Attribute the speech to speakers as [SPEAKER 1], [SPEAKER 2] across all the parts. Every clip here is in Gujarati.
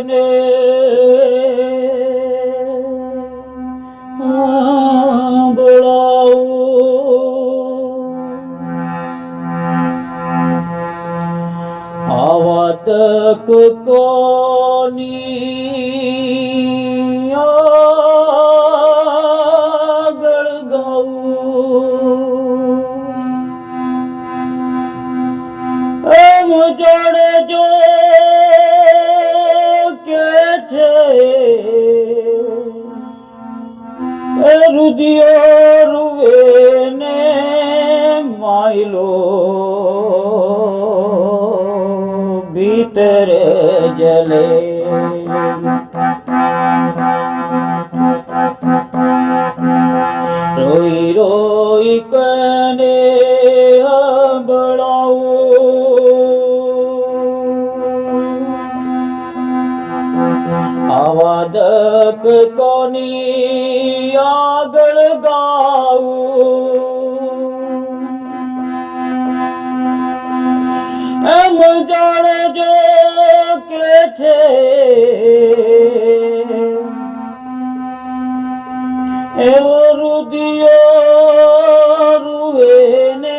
[SPEAKER 1] beni bulau avadakut એ આવા કોની આગળ ગાવું એમ જાણે જો કે છે. એવો રુદિયો રૂવે ને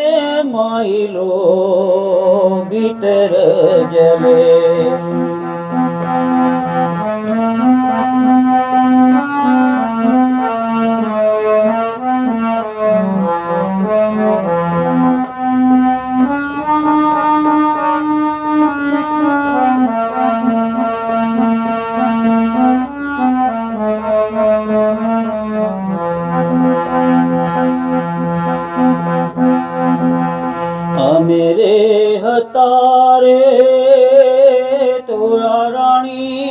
[SPEAKER 1] માયલો ભીતર જલે. અમે રે હતા રે તોરા રાણી.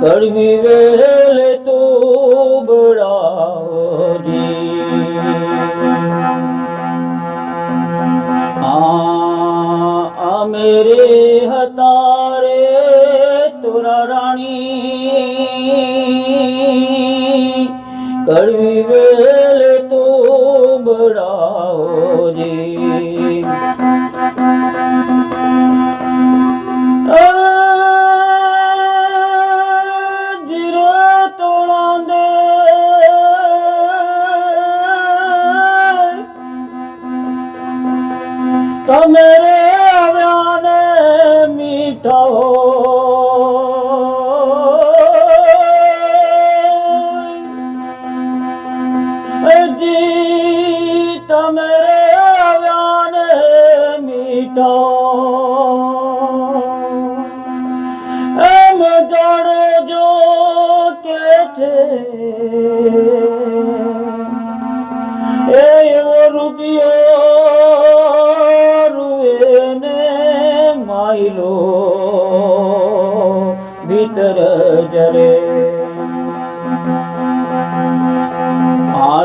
[SPEAKER 1] કડવી વેલ તો બળાવજી. આ અમે બળાવજી જીરો તોળા દે તમે રે આવ્યા ને મીઠા હોય જી તમે રે આવ્યા મીઠા. એમ જાણે જો કે છે. એ એવો રૂપિયો રૂએને માયલો ભીતર જરે.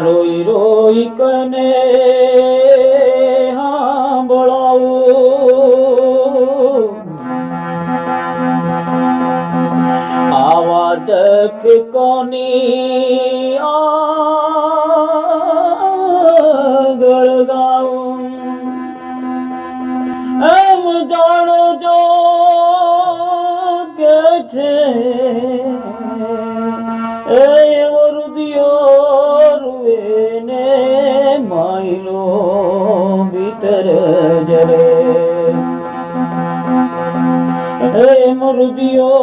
[SPEAKER 1] રોઈ રોઈ કને એ એવો રુદિયો રૂએ ને માયલો ભીતર જરે હે મરુદિયો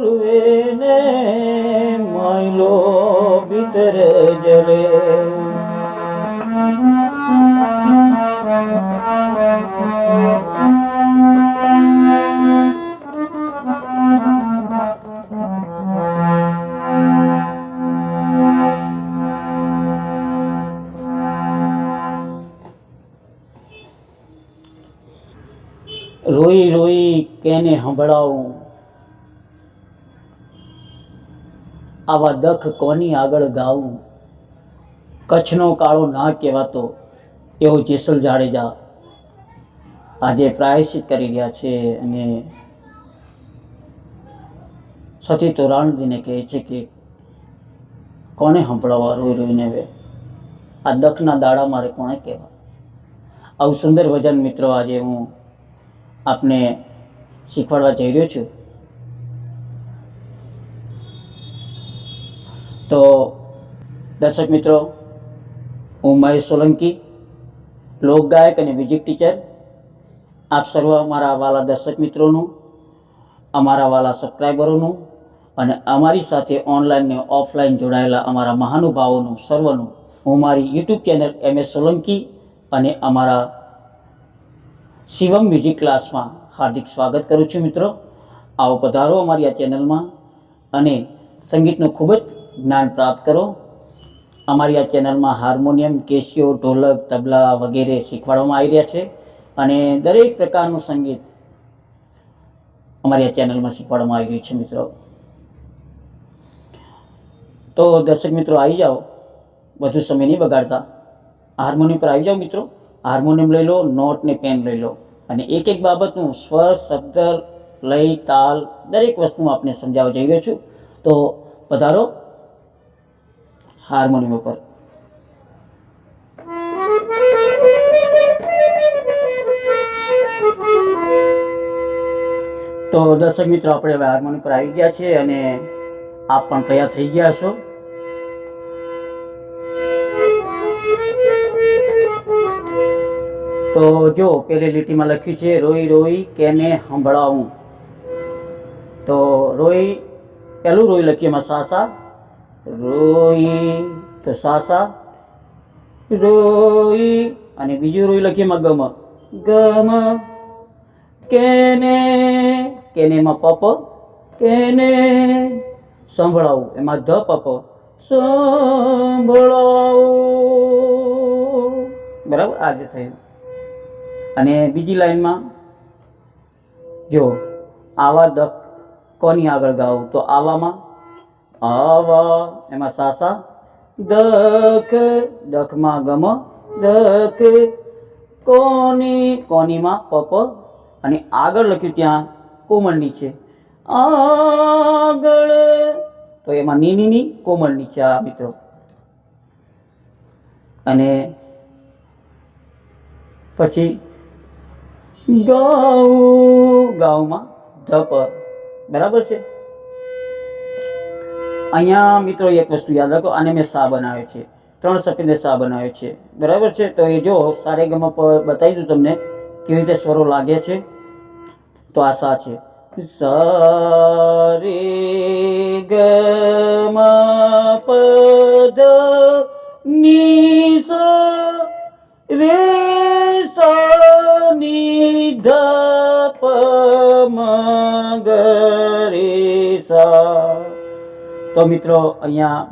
[SPEAKER 1] રૂએ ને માયલો ભીતર જરે રોઈ કેને સંભળાવું. આવા દખ કોની આગળ ગાવું? કચ્છનો કાળો ના કહેવાતો એવો જેસલ જાડેજા આજે પ્રાયશ્ચિત કરી રહ્યા છે અને સતી તોરાણદીને કહે છે કે કોને સંભળાવવા રોઈ રોઈને હવે? આ દખના દાડા મારે કોણે કહેવા? આવું સુંદર ભજન મિત્રો, આજે હું આપને શીખવાડવા જઈ રહ્યો છું. તો દર્શક મિત્રો, હું મહેશ સોલંકી લોકગાયક અને મ્યુઝિક ટીચર. આપ સર્વ અમારા વાલા દર્શક મિત્રોનું, અમારા વાલા સબસ્ક્રાઈબરોનું અને અમારી સાથે ઓનલાઈન ને ઓફલાઈન જોડાયેલા અમારા મહાનુભાવોનું, સર્વનું, હું મારી YouTube channel M S Solanki અને અમારા શિવમ મ્યુઝિક ક્લાસમાં હાર્દિક સ્વાગત કરું છું મિત્રો. આવો પધારો અમારી આ ચેનલમાં અને સંગીતનું ખૂબ જ જ્ઞાન પ્રાપ્ત કરો. અમારી આ ચેનલમાં હાર્મોનિયમ, કેશિયો, ઢોલક, તબલા વગેરે શીખવાડવામાં આવી રહ્યા છે અને દરેક પ્રકારનું સંગીત અમારી આ ચેનલમાં શીખવાડવામાં આવી રહ્યું છે મિત્રો. તો દર્શક મિત્રો આવી જાઓ. વધુ સમય નહીં બગાડતા. હાર્મોનિયમ પર આવી જાઓ મિત્રો. હાર્મોનિયમ લઈ લો, નોટ ને પેન લઈ લો. અને એક એક બાબતનું સ્વ, શબ્દ, લય, તાલ દરેક વસ્તુ આપને સમજાવવા જઈ રહ્યો છું. તો પધારો હાર્મોનિયમ ઉપર. તો દર્શક મિત્રો, આપણે હવે હાર્મોનિયમ પર આવી ગયા છીએ અને આપ પણ તૈયાર થઈ ગયા છો તો જો, પેલી લીટીમાં લખ્યું છે, રોઈ રોઈ કેને સંભળાવું. તો રોઈ, પેલું રોઈ લખીએ એમાં સાસા. રોઈ, તો સાસા. રોઈ, અને બીજું રોઈ લખીએ એમાં ગમ. ગમ, કેને કેને એમાં પપ, કેને સંભળાવું. એમાં ધ પપ. સંભળાવું. બરાબર? આજે થયું. અને બીજી લાઈનમાં, જો આવા દખ કોની આગળ ગાવું? તો આવામાં, આવા, એમાં સાસા દખ દખમાં ગમ દખ કોની, કોનીમાં પપ, અને આગળ લખ્યું ત્યાં કોમળની છે. આગળ, તો એમાં નીની કોમળની છે આ મિત્રો. અને પછી બરાબર છે? અહીંયા મિત્રો એક વસ્તુ યાદ રાખો, આને મેં સા બનાવ્યો છે. ત્રણ સફેદે સા બનાવ્યો છે. બરાબર છે? તો એ જો સારે ગમ પર બતાવી દઉં તમને કેવી રીતે સ્વરો લાગે છે. તો આ સા છે. સારે ગમની સા રે ધ પ મ ગ રે સા તો મિત્રો, અહીંયા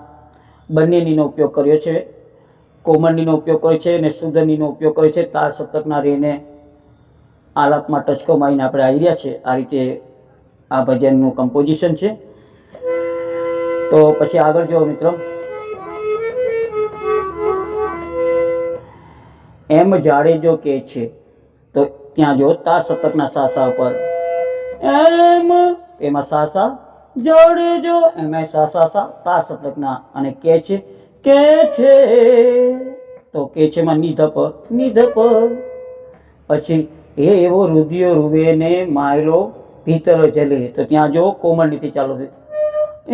[SPEAKER 1] બંનેનીનો ઉપયોગ કર્યો છે. કોમળનીનો ઉપયોગ કર્યો છે અને શુદ્ધનીનો ઉપયોગ કર્યો છે. તાર સપ્તકના રેને આલાપમાં ટચકો મારીને આપણે આવી રહ્યા છે આ રીતે આ ભજનનું કમ્પોઝિશન છે. તો પછી આગળ જુઓ મિત્રો. એમ જાડેજો કે છે. તો ત્યાં જો તાર સપ્તકના સાસા ઉપર. એમ, એમાં સાસા જોડજો એમાં સાસા સા, તાર સપ્તકના અને કે છે કે છે. તો કે છે માં નિધપ નિધપ. પછી એ એવો રુધિયો રૂવે ને માયલો ભીતર જલે. તો ત્યાં જો કોમળનીથી ચાલુ છે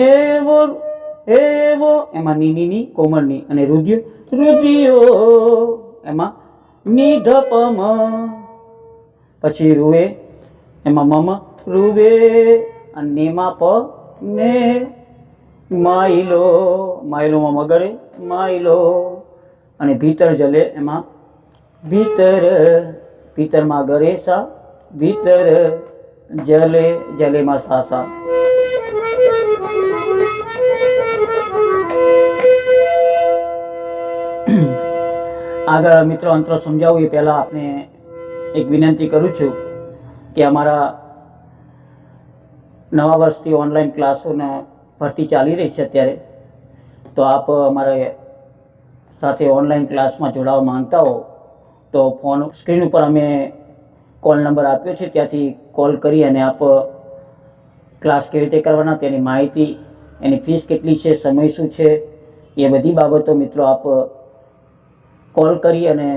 [SPEAKER 1] એવો એવો, એમાં નીની કોમળની. અને રુધિયો રુધિયો એમાં નિધપમ. પછી રૂવે એમાં મમ રૂવે અને નેમાં પ ને. માયલો માઇલોમાં મગરે, માયલો. અને ભીતર જલે એમાં ભીતર, ભીતરમાં ગરે સા ભીતર જલે, જલેમાં સાસા. આગળ મિત્રો અંતરો સમજાવું, એ પહેલાં આપને એક વિનંતી કરું છું કે અમારા નવા વર્ષથી ઓનલાઈન ક્લાસોને ભરતી ચાલી રહી છે અત્યારે. તો આપ અમારા સાથે ઓનલાઈન ક્લાસમાં જોડાવા માંગતા હો, તો ફોન સ્ક્રીન ઉપર અમે કોલ નંબર આપ્યો છે, ત્યાંથી કોલ કરી અને આપ ક્લાસ કેવી રીતે કરવાના તેની માહિતી, એની ફીસ કેટલી છે, સમય શું છે, એ બધી બાબતો મિત્રો આપ કોલ કરી અને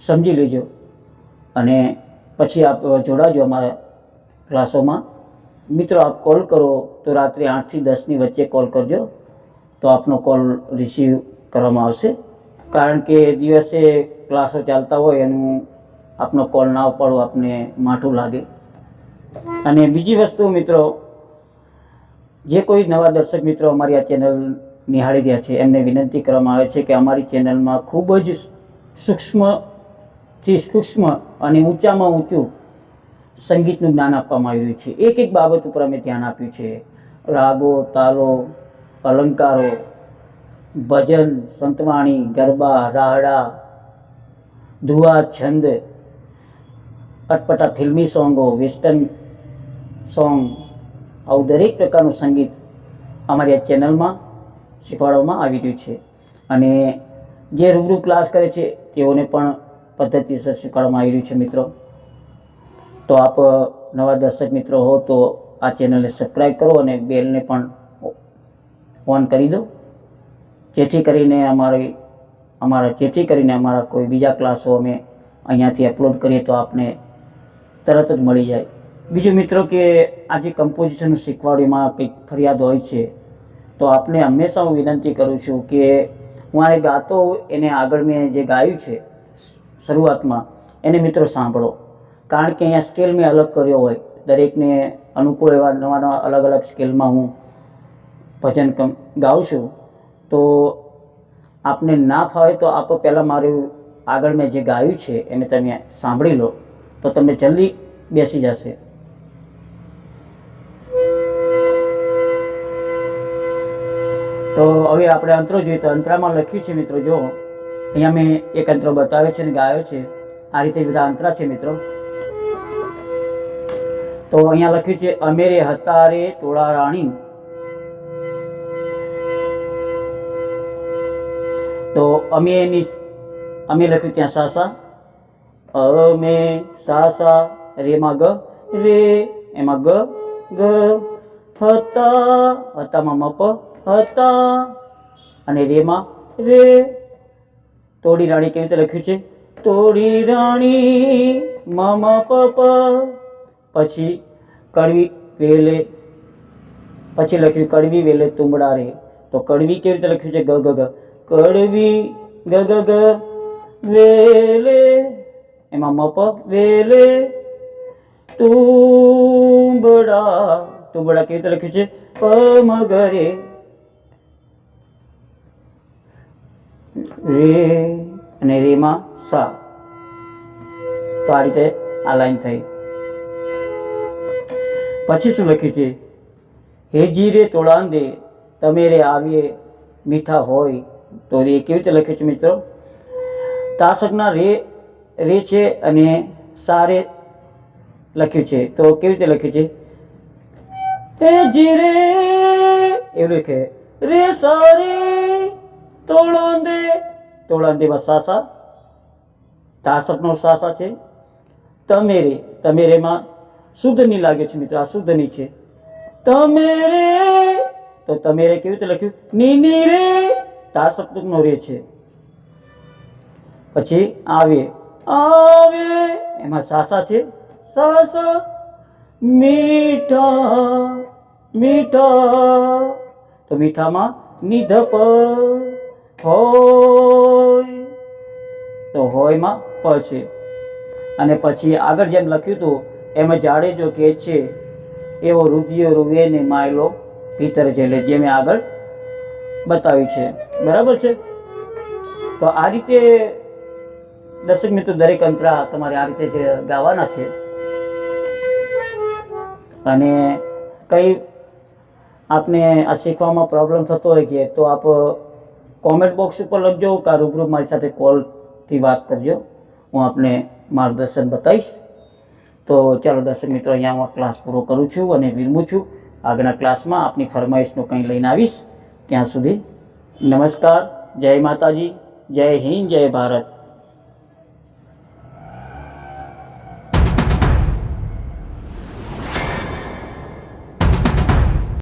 [SPEAKER 1] સમજી લેજો. અને પછી આપ જોડાજો અમારા ક્લાસોમાં. મિત્રો, આપ કોલ કરો તો રાત્રે આઠથી દસની વચ્ચે કોલ કરજો. તો આપનો કોલ રિસીવ કરવામાં આવશે. કારણ કે દિવસે ક્લાસો ચાલતા હોય એનું આપનો કોલ ના ઉપાડો, આપને માઠું લાગે. અને બીજી વસ્તુ મિત્રો, જે કોઈ નવા દર્શક મિત્રો અમારી આ ચેનલ નિહાળી રહ્યા છે, એમને વિનંતી કરવામાં આવે છે કે અમારી ચેનલમાં ખૂબ જ સૂક્ષ્મથી સૂક્ષ્મ અને ઊંચામાં ઊંચું સંગીતનું જ્ઞાન આપવામાં આવ્યું છે. એક એક બાબત ઉપર અમે ધ્યાન આપ્યું છે. રાગો, તાલો, અલંકારો, ભજન, સંતવાણી, ગરબા, રાહડા ધુઆ છંદ, અટપટા ફિલ્મી સોંગો, વેસ્ટર્ન સોંગ, આવું દરેક પ્રકારનું સંગીત અમારી આ ચેનલમાં શીખવાડવામાં આવી રહ્યું છે. અને જે રૂબરૂ ક્લાસ કરે છે, તેઓને પણ પદ્ધતિસર શીખવાડવામાં આવી રહ્યું છે મિત્રો. તો આપ નવા દર્શક મિત્રો હો તો આ ચેનલને સબસ્ક્રાઈબ કરો અને બેલને પણ ઓન કરી દો. જેથી કરીને અમારી, અમારા, જેથી કરીને અમારા કોઈ બીજા ક્લાસો અમે અહીંયાથી અપલોડ કરીએ તો આપને તરત જ મળી જાય. બીજું મિત્રો કે આ જે કમ્પોઝિશન શીખવાડીમાં કંઈક ફરિયાદ હોય છે, તો આપને હંમેશા હું વિનંતી કરું છું કે હું આ ગાતો એને આગળ મેં જે ગાયું છે શરૂઆતમાં. એને મિત્રો સાંભળો. કારણ કે અહીંયા સ્કેલ મેં અલગ કર્યો હોય. દરેકને અનુકૂળ એવા નવા નવા અલગ અલગ સ્કેલમાં હું ભજન ગાઉં છું. તો આપને ના ફાવે તો આપ પહેલાં મારું આગળ મેં જે ગાયું છે એને તમે સાંભળી લો. તો તમને જલ્દી બેસી જશે. તો હવે આપણે અંતરો જોઈએ. તો અંતરામાં લખ્યું છે મિત્રો, જો અહીંયા મેં એક અંતરો બતાવ્યો છે અને ગાયો છે. આ રીતે બધા અંતરા છે મિત્રો. તો અહીંયા લખ્યું છે, અમેરે હતા રે તોળા રાણી તો અમે એની અમે લખ્યું ત્યાં સાસા. અમે સાસા રેમાં ગ રે એમાં ગ ગ હતા હતામાં મપ, હતા, અને રેમાં રે તોડી રાણી કેવી રીતે લખ્યું છે? તોડી રાણી મામા પપ્પા. પછી કડવી વેલે, પછી લખ્યું કડવી વેલે તુંબડા રે. તો કડવી કેવી રીતે લખ્યું છે? ગ ગ ગ. કડવી, ગ ગ ગ. વેલે, એમાં મપ, વેલે, તુંબડા. તુંબડા કેવી રીતે લખ્યું છે? પમગરે રે. અને રેમાં સા. તો આ રીતે આ લાઈન થઈ. પછી શું લખ્યું છે? હે જીરે તોળાંદે તમે રે આવીએ, મીઠા હોય. તો રે કેવી રીતે લખ્યું છે મિત્રો? તાસકના રે રે છે અને સારે લખ્યું છે. તો કેવી રીતે લખ્યું છે? હે જીરે, એવું લખે. રે સારે તોળાંદે તોળાંદેમાં સાસા. તાસકનો સાસા છે. તમેરે તમેરેમાં નહીં લાગે છે મિત્રો, આ શુદ્ધની છે. તમેરે, તો તમેરે કેવી રીતે લખ્યું? નીની રે તાસપ્તકનો રે છે. પછી આવે આવે. એમાં સાસા છે. સાસા. મીઠા મીઠા. તો મીઠામાં નિધપ. હોય તો હોયમાં પ છે. અને પછી આગળ જેમ લખ્યું હતું, એમાં જાડેજો કે છે, એવો રુધિયો રૂવે ને માયલો ભીતર જેલે જે મેં આગળ બતાવ્યું છે. બરાબર છે? તો આ રીતે દર્શક મિત્રો, દરેક અંતરા તમારે આ રીતે જે ગાવાના છે. અને કઈ આપને આ શીખવામાં પ્રોબ્લેમ થતો હોય કે તો આપ કોમેન્ટ બોક્સ ઉપર લખજો, કાં રૂબરૂ મારી સાથે કોલથી વાત કરજો. હું આપને માર્ગદર્શન બતાવીશ. તો ચાલો દર્શક મિત્રો, અહીંયા હું ક્લાસ પૂરો કરું છું અને વિરમું છું. આગળના ક્લાસમાં આપની ફરમાઈશનું કંઈ લઈને આવીશ. ત્યાં સુધી નમસ્કાર, જય માતાજી, જય હિન્દ, જય ભારત.